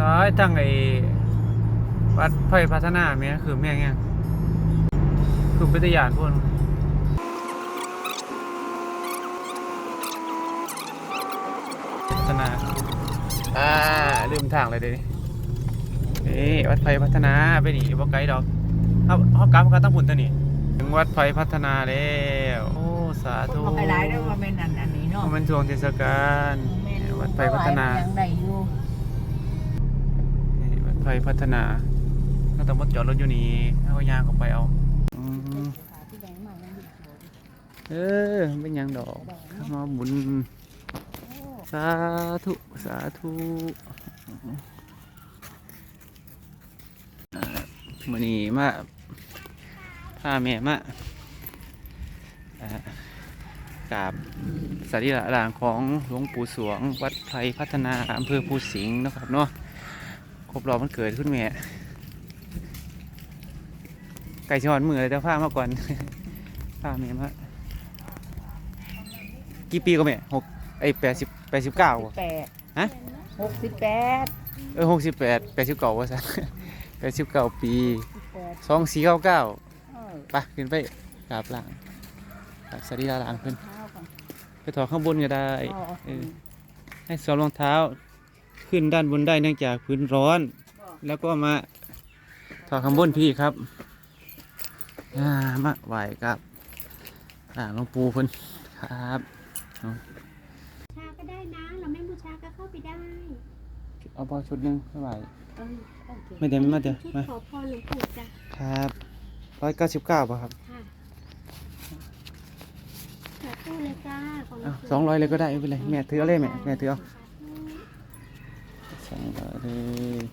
ตายทั้งไอ้วัดไผ่พัฒนาแม่คือแม่งยังคือเป็นตะยานพวกนั้นพัฒนา อ่า ลืมทางเลยเดี๋ยวนี้เอ้วัดไผ่พัฒนาไปนี่บ่ไกลดอกเขาเขากลับเขาตั้งผุนตัวนี้ถึงวัดไผ่พัฒนาแล้วโอ้สาคนธุบ่ไปหลายเด้อว่าแม่นอันอันนี้เนาะมันช่วงเทศกาลแม่นวัดไผ่พัฒนายังได้อยู่ นี่วัดไฟพัฒนาก็ต้องมาจอดรถอยู่นี่เอายางออกไปเอาเออเป็นยังดอกมาบุญสาธุสาธุมื่อนี้มาพาแม่มากราบสรีระร่างของหลวงปู่สวง วัดไพรพัฒนาอำเภอภูสิงห์นะครับเนาะ ครบรอบมันเกิดขึ้นแม่ไก่ชอนมือเลยแต่ผ้ามาก่อนผ้าเมียมากี่ปีก็แม่หกไอ้แปดสิบแปดสิบเก้าแปดฮะหกสิบแปดเออหกสิบแปดแปดสิบเก้าวะสันแปดสิบเก้าปีสิบแปดสองสี่เก้าเก้าเออไปขึ้นไปกราบหลังกราบสรีระหลังขึ้นเท้าก่อนไปถอดข้างบนก็ได้เอาเออให้สวมรองเท้า ขึ้นด้านบนได้เนื่องจากพื้นร้อน แล้วก็มาถอดข้างบนพี่ครับอ่ามาไหวครับอ่าหลวงปู่เพิ่นครับชาก็ได้นะเราไม่บูชาก็เข้าไปได้เอาพอชุดหนึงไม่ไหวเออโอเคไม่เดี๋ยวไม่มาเดี๋ยวชุดมาขอพรหลวงปู่จ้ะครับร้อยเก้าสิบเก้าป่ะครับค่ะขอตู้เลยจ้าของหลวอะงปู่สองร้อยเลยก็ได้ไม่เป็นไรแม่ถือเอาเลยแม่แม่ถือเอาสาธุ สองร้อยเลย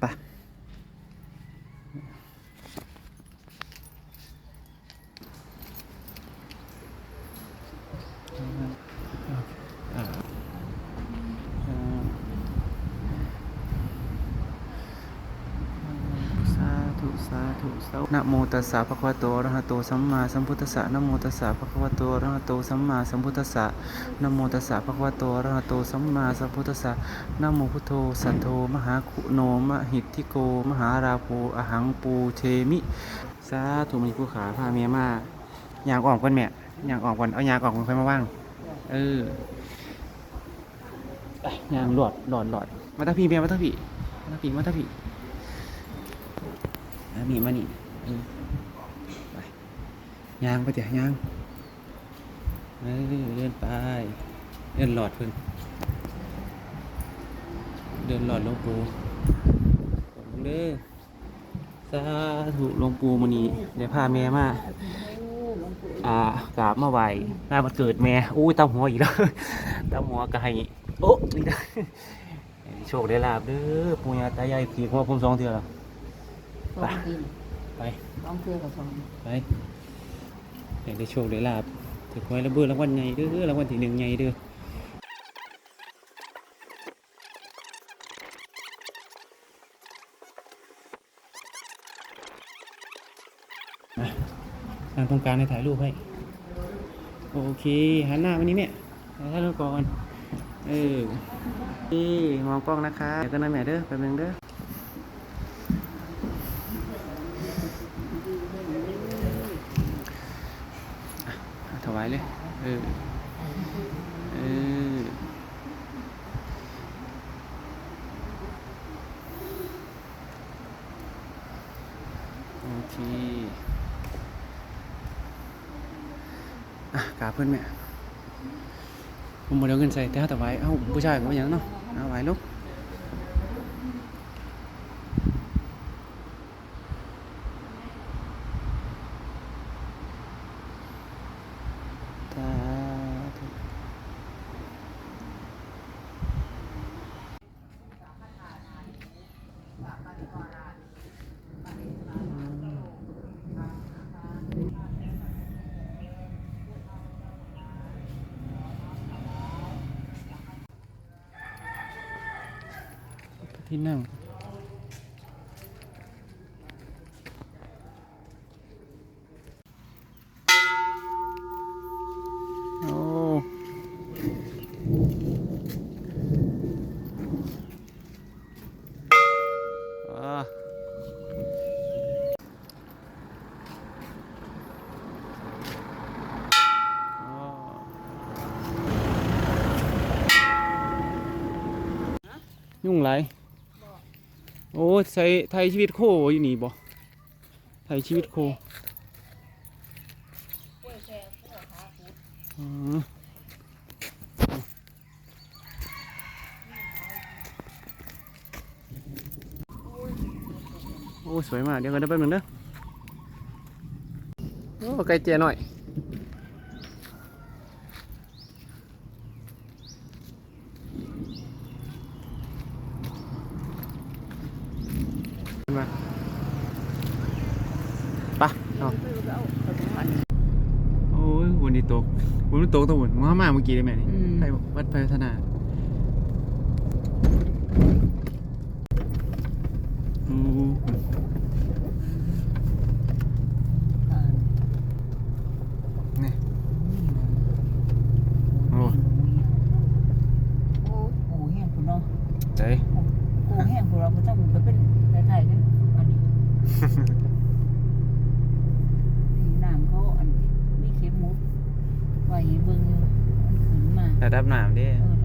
ไปอ่าอ่าสาธุ ธุสาธุนะโมตัสสะภะคะวะโตอะระหะโตสัมมาสัมพุทธัสสะนะโมตัสสะภะคะวะโตอะระหะโตสัมมาสัมพุทธัสสะนะโมตัสสะภะคะวะโตอะระหะโตสัมมาสัมพุทธัสสะนะโมพุทโธสัทโธมหาคุโนมหิทธิโก มหาราโภอหังปูเทมิสาธุมีผู้ขาพาเมียมาอยางออกก่อนแม่อยางออกก่อนเอายางออกก่อนค่อยมาว่างเออยางหลอดหลอดหลอดมาตั้งพี่เมียมาตั้งพี่มาตั้งพี่มาตั้งพี่ มามีมานี่เออไปยางไปเดี๋ยวยางเออเดินไปเดินหลอดเพิ่นเดินหลอดหลวงปู่ขอบคุณเด้อสาธุหลวงปู่มณีเดี๋ยวพาแม่มาโอ้หลวงปู่อ่ากราบมาไหวงานวันเกิดแม่อู้ยตาหัวอีกแล้วตาหัวก็ให้โอ้นี่นะให้โชคได้ลาบเด้อปู่ย่าตายายผีหัวผมสองเทื่อแล้ว สองกินไปสองเทื่อกับสองไปให้ได้โชคได้ลาบถือไว้แล้วเบื่อรางวัลใหญ่เด้อรางวัลที่หนึ่งใหญ่เด้อมาทางตรงกลางในถ่ายรูปให้ โอเคหันหน้ามานี่แม่หันหน้าก่อน เออนี่มองกล้องนะคะ เดี๋ยวกันนะแม่เด้อแป๊บนึงเด้ออะอะถ วายเลย เออ เออ โอเคอะกาเพื่อนแม่ผมบ่ได้เอาเงินใส่แต่ถ้าแต่ไว้เอ้าผู้ชายก็บ่หยังเนาะเอาไว้ลูก ที่นั่ง用来。 อ้ใส่ไทยชีวิตโคอยู่นี่บ่ไทยชีวิตโคโอ้ สวยมาก เดี๋ยวกันได้แป๊บหนึงเด้อ โอ้ ไก่เจียหน่อย มาปะเอาโอ้ยวันนี้ตกวันนี้ตกตัวหุ่นมึงเข้ามาเมื่อกี้ได้ไหมนี่อืมไปวัดไปพัฒนาโอ้นี่โอ้ โอ้โหแห้งคุณเนาะ ใจ โอ้แห้งคุณเราไม่ต้องไปเป็นไทยๆกันอันนี้นี่น้ำเขาอันมีเข็มมุดไว้เบิ่งมันขึ้นมา ระดับน้ำดิ เออ